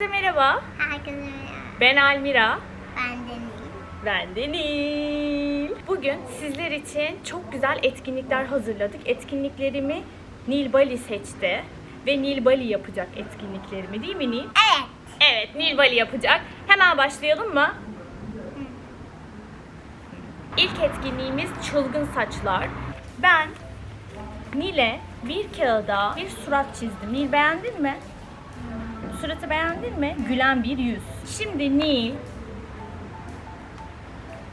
Herkese merhaba. Herkese merhaba. Ben Almira. Ben Deniz. Ben de Nil. Bugün sizler için çok güzel etkinlikler hazırladık. Etkinliklerimi Nil Bali seçti. Ve Nil Bali yapacak etkinliklerimi değil mi Nil? Evet. Evet Nil Bali yapacak. Hemen başlayalım mı? İlk etkinliğimiz çılgın saçlar. Ben Nil'e bir kağıda bir surat çizdim. Nil beğendin mi? Suratı beğendin mi? Gülen bir yüz. Şimdi Nil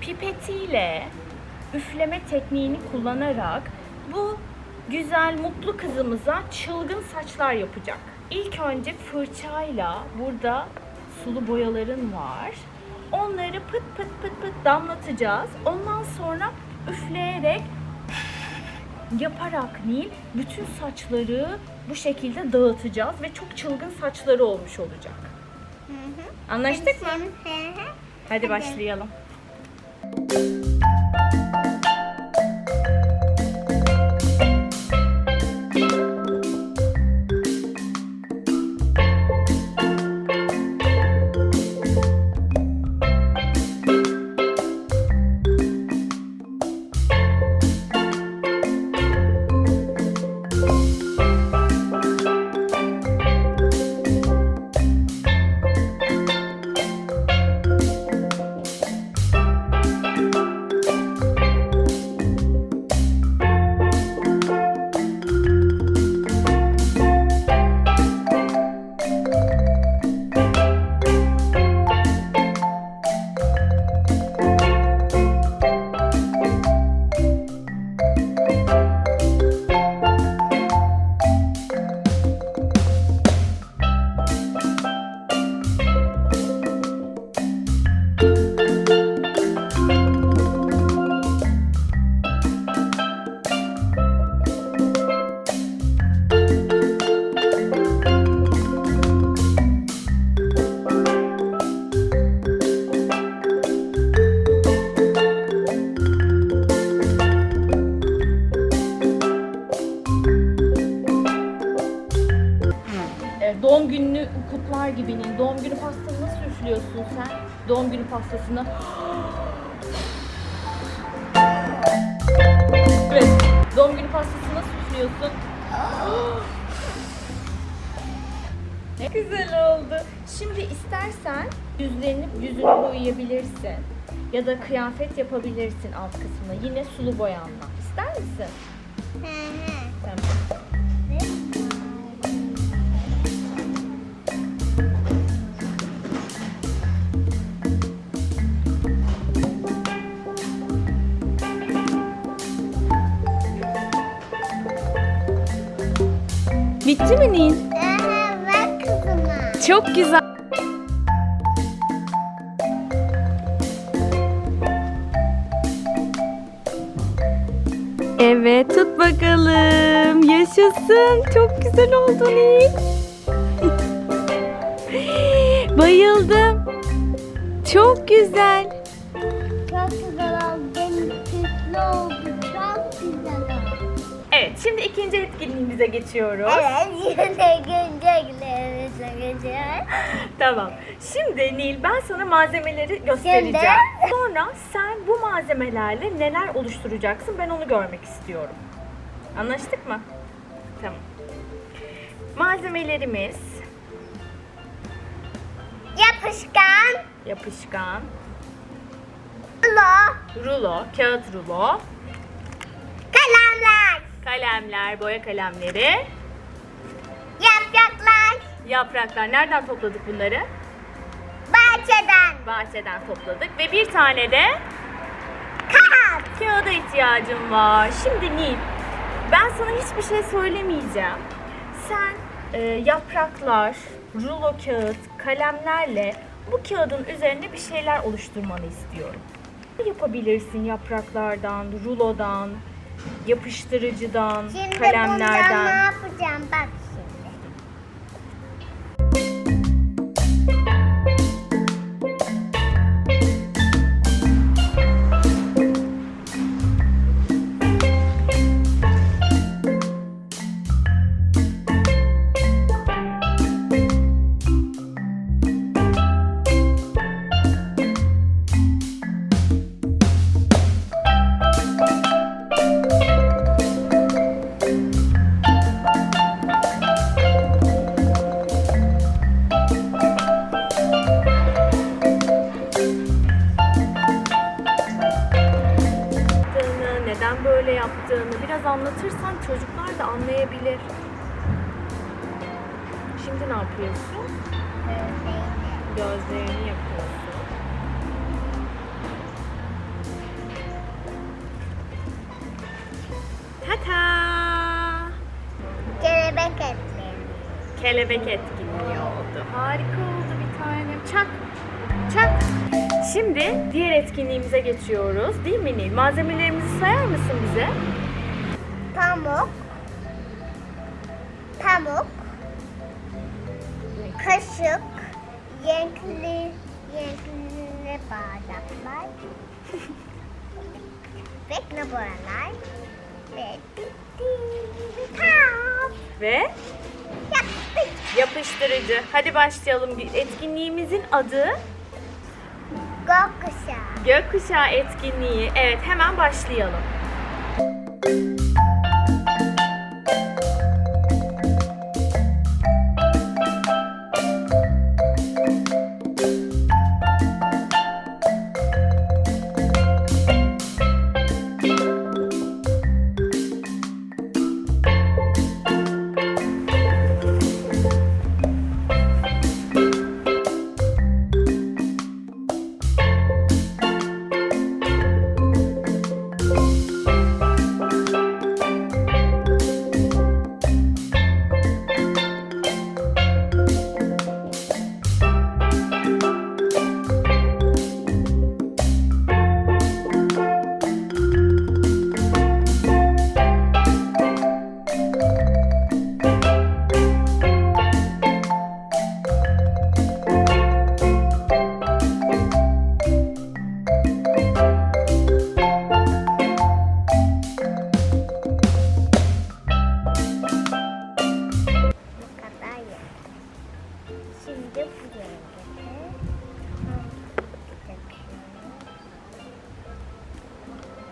pipetiyle üfleme tekniğini kullanarak bu güzel mutlu kızımıza çılgın saçlar yapacak. İlk önce fırçayla burada sulu boyaların var. Onları pıt pıt pıt pıt damlatacağız. Ondan sonra üfleyerek yaparak Nil bütün saçları bu şekilde dağıtacağız ve çok çılgın saçları olmuş olacak. Hı hı. Anlaştık mı? Hı hı. Hadi başlayalım. Kutlar gibi Nil. Doğum günü pastasını nasıl üflüyorsun sen? Doğum günü pastasını. Evet. Doğum günü pastasını nasıl üflüyorsun? Ne güzel oldu. Şimdi istersen yüzlerini yüzünü boyayabilirsin. Ya da kıyafet yapabilirsin alt kısmına. Yine sulu boyanla. İster misin? Hı hı. Tamam. Bitti mi Nil? Bak kızıma. Çok güzel. Evet tut bakalım. Yaşasın. Çok güzel oldu Nil. Bayıldım. Çok güzel. Evet şimdi ikinci etkinliğimize geçiyoruz. Evet. Yine günceklerimize geçiyor. Tamam. Şimdi Nil ben sana malzemeleri göstereceğim. Şimdi? Sonra sen bu malzemelerle neler oluşturacaksın ben onu görmek istiyorum. Anlaştık mı? Tamam. Malzemelerimiz Yapışkan. yapışkan, Lo. rulo, kağıt rulo, Kalemler. boya kalemleri, Yapraklar. yapraklar. Nereden topladık bunları? Bahçeden. Bahçeden topladık ve bir tane de Kağıt. Kağıda ihtiyacım var. Şimdi Nil, ben sana hiçbir şey söylemeyeceğim. Sen e, yapraklar, rulo kağıt, kalemlerle bu kağıdın üzerine bir şeyler oluşturmanı istiyorum. Yapabilirsin yapraklardan, rulodan, yapıştırıcıdan, Şimdi bundan ne kalemlerden. yapacağım? Bak anlatırsan çocuklar da anlayabilir. Şimdi ne yapıyorsun? Gözlerini yapıyorsun. Tata! Kelebek etleri. Kelebek etkinliği oldu. Harika oldu bir tanem. Çak. Çak. Şimdi diğer etkinliğimize geçiyoruz. Değil mi Nil? Malzemelerimizi sayar mısın bize? Pamuk. Pamuk. Kaşık. Renkli, renkli bardaklar. ve numaralar. Ve bitti. Ve Yaptık. yapıştırıcı. Hadi başlayalım. Etkinliğimizin adı Gökkuşağı. Gökkuşağı etkinliği. Evet hemen başlayalım. Bu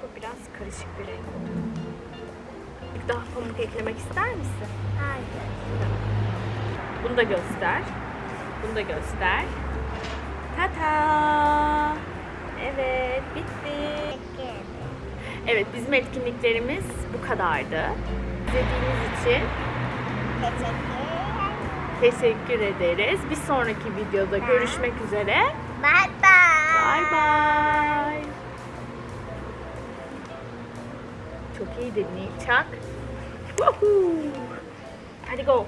Bu biraz karışık bir renk oldu. Daha pamuk eklemek ister misin? Hayır. Bunu da göster. Bunu da göster. Tata. Evet bitti. Evet bizim etkinliklerimiz bu kadardı. İzlediğiniz için Teşekkür teşekkür ederiz. Bir sonraki videoda görüşmek üzere. Bye bye. Bye bye. Çok iyi dedin Çak. Hadi go.